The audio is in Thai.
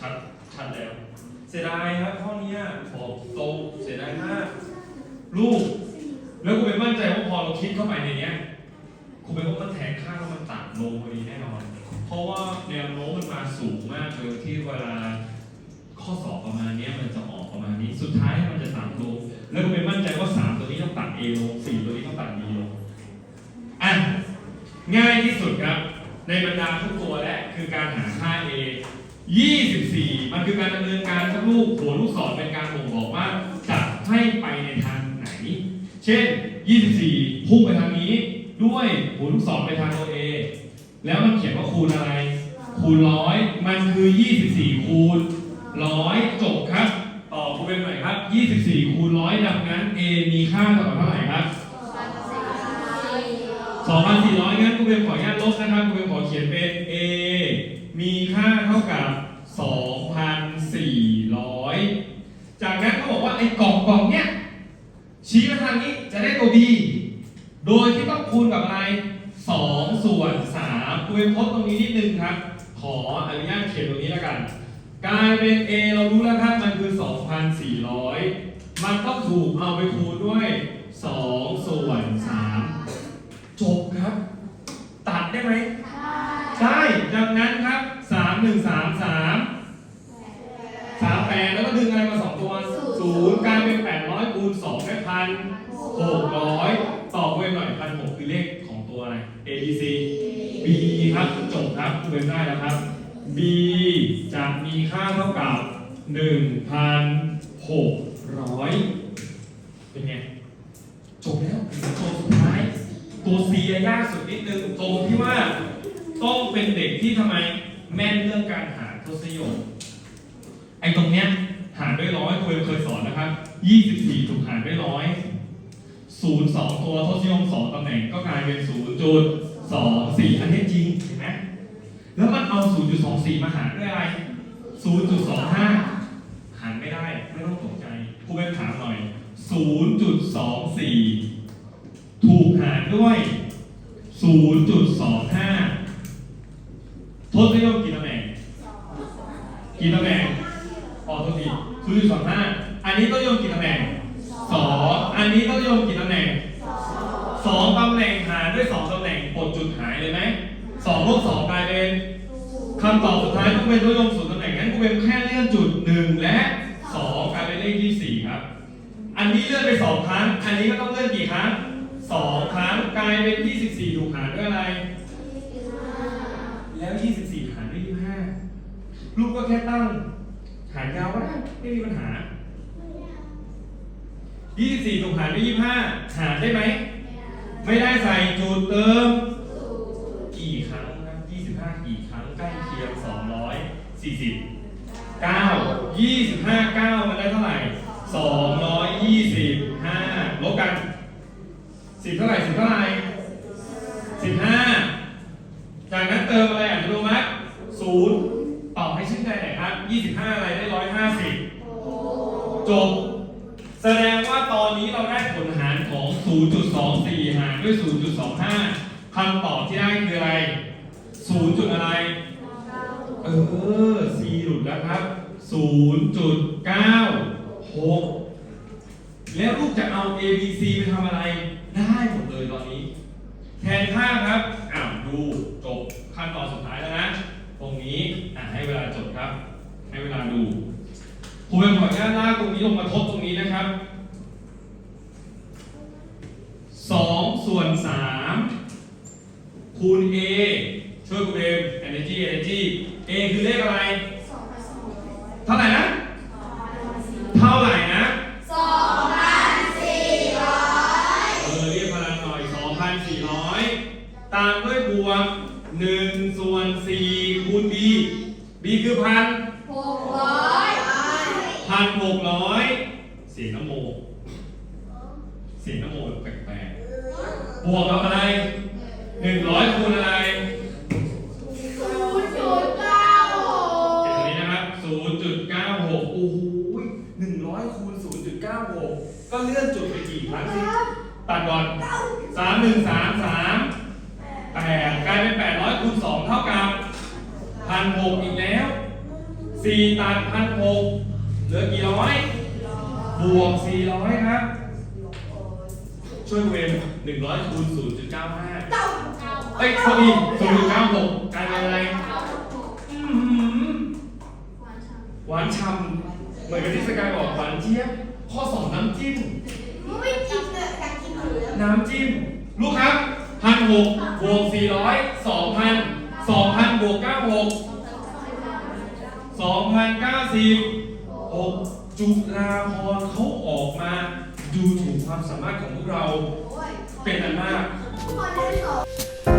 ชัดชัดแล้ว เสียดายครับข้อนี้ยบอกโตเสียดายมากลูก แล้วกูเป็นมั่นใจว่าพอเราคิดเข้าไปในนี้กูเป็นว่ามันแทงข้างแล้วมันต่ำลงพอดีแน่นอน เพราะว่าแนวโน้มมันมาสูงมากเลยที่เวลาข้อสอบประมาณนี้มันจะออกประมาณนี้ สุดท้ายมันจะต่ำลง แล้วกูเป็นมั่นใจว่าสามตัวนี้ต้องตัดเอลงสี่ตัวนี้ต้องตัดบีลงอะง่ายที่สุดครับ ในบรรดาทุกตัวและคือการหาค่า a 24 มันคือการดำเนินการครับลูกหัวลูกศรเป็นการบ่งบอกว่าจะให้ไปในทางไหน เช่น 24 พุ่งไปทางนี้ ด้วยหัวลูกศรไปทางตัว A แล้วมันเขียนว่าคูณอะไร คูณร้อยมันคือ 24 คูณร้อยจบครับต่อคูณเป็นไหนครับ 24 คูณร้อยดังนั้น A มีค่าเท่ากับเท่าไหร่ครับ2,400งั้นครูเบมขออนุญาตลบนะครับครูเบมขอเขียนเป็น A มีค่าเท่ากับ 2,400 จากนั้นเขาบอกว่าไอ้กล่องกล่องเนี้ยชี้มาทางนี้จะได้ตัว B โดยที่ต้องคูณกับอะไร 2 ส่วน3ครูเบมทดตรงนี้นิดนึงครับ ขออนุญาตเขียนตรงนี้แล้วกัน กลายเป็น A เรารู้แล้วครับมันคือ 2,400 มันต้องถูกเอาไปคูณด้วย 2 ส่วน3 จบครับ ตัดได้ไหมได้ดังนั้นครับ 3 1 3 3 3 8แปดแล้วก็ดึงอะไรมา2ตัว0กลายเป็น800คูณ2ได้พัน600ตอบเว้นหน่อยพันหกคือเลขของตัวอะไร A B C B ครับจบครับคุณเป็นได้แล้วครับ B จะมีค่าเท่ากับ1,600เป็นไงจบแล้วตัวสุดท้ายตัว C ยากสุดนิดนึงตรงที่ว่าต้องเป็นเด็กที่ทำไม แม่นเรื่องการหารทศนิยมไอ้ตรงเนี้ยหารด้วยร้อยครูเคยสอนนะครับ24 ถูกหารด้วยร้อยศูนย์สองตัวทศนิยมสองตำแหน่งก็กลายเป็น0.24อันนี้จริงเห็นไหมแล้วมันเอา0.24มาหารด้วยอะไร0.25หารไม่ได้ไม่ต้องตกใจครูเบนถามหน่อย0.24ถูกหารด้วย0.25 ทศนิยมกี่ตำแหน่งกี่ตำแหน่งอ๋อโทษที0.25อันนี้ต้องนิยมกี่ตำแหน่ง2อันนี้ต้องนิยมกี่ตำแหน่ง2ตำแหน่งหารด้วย2ตำแหน่งกดจุดหายเลยไหม2ลบ2กลายเป็นคำตอบสุดท้ายต้องเป็นทศนิยมศูนย์ตำแหน่งงั้นกูเป็นแค่เลื่อนจุด1และ2กลายเป็นเลข24ครับ อันนี้เลื่อนไป2ครั้ง อันนี้ก็ต้องเลื่อนกี่ครั้ง2ครั้งกลายเป็น24ถูกหารด้วยอะไร หารได้ยี่ห้าลูกก็แค่ตั้ง หารยาวก็ได้ไม่มีปัญหายี่สี่ตรงหารได้ยี่ห้าหารได้ไหม ไม่ได้ใส่จุดเติม กี่ครั้งครับยี่สิบห้ากี่ครั้งใกล้เคียงสองร้อยสี่สิบเก้ายี่สิบห้าเก้ามันได้เท่าไหร่สองร้อยยี่สิบห้าลบกันสิบเท่าไหร่สิบเท่าไหร่สิบห้าจากนั้นเติมอะไรอะรู้ไหม ศูนย์ตอบให้ชื่นใจหน่อยครับ25อะไรได้150จบ แสดงว่าตอนนี้เราได้ผลหารของ 0.24 หารด้วย 0.25คำตอบที่ได้คืออะไร 0. จุดอะไร เออ C หลุดแล้วครับ 0.96 แล้วลูกจะเอา A B C ไปทำอะไร ได้หมดเลยตอนนี้ แทนค่าครับ อ้าว ดู จบขั้นตอนสุดท้ายแล้วนะ ตรงนี้อะให้เวลาจดครับ ให้เวลาดูครูเป็นขออนุญาตลากตรงนี้ลงมาทดตรงนี้นะครับสองส่วนสามคูณ A ช่วยครูเบม energy energy A คือเลขอะไร เท่าไหร่นะ เท่าไหร่นะเออเรียกพลังหน่อย 2,400 ตามด้วยบวก1ส่วน4คูณ b b คือพัน พันหกร้อยเสียงน้ำโม เสียงน้ำโมแปลกๆบวกกับอะไร100คูณอะไรเก็บตรงนี้นะครับ0.96โอ้โห100คูณ0.96ก็เลื่อนจุดไปกี่ครั้งสิตัดก่อน3 1 3 3 8กลายเป็น800คูณ2เท่ากับ1,600อีกแล้ว4ตัด1,600 เหลือกี่ร้อย บวก 400 ครับ ช่วยเวรหนึ่งร้อยคูณศูนย์จุดเก้าห้าเก้าเอ้ยพอดีศูนย์จุดเก้าหกกลายเป็นอะไรอื้อหือหวานฉ่ำเหมือนกับที่สกายบอกหวานเจี๊ยบ ข้อสองน้ำจิ้ม ไม่กินเลยอยากกินเหลือน้ำจิ้ม ลูกครับพันหกบวกสี่ร้อยสองพันสองพันบวกเก้าหกสองพันเก้าสิบ หกจุฬาพรณ์เขาออกมาดูถูกความสามารถของพวกเรา เป็นอันมากคนได้สอง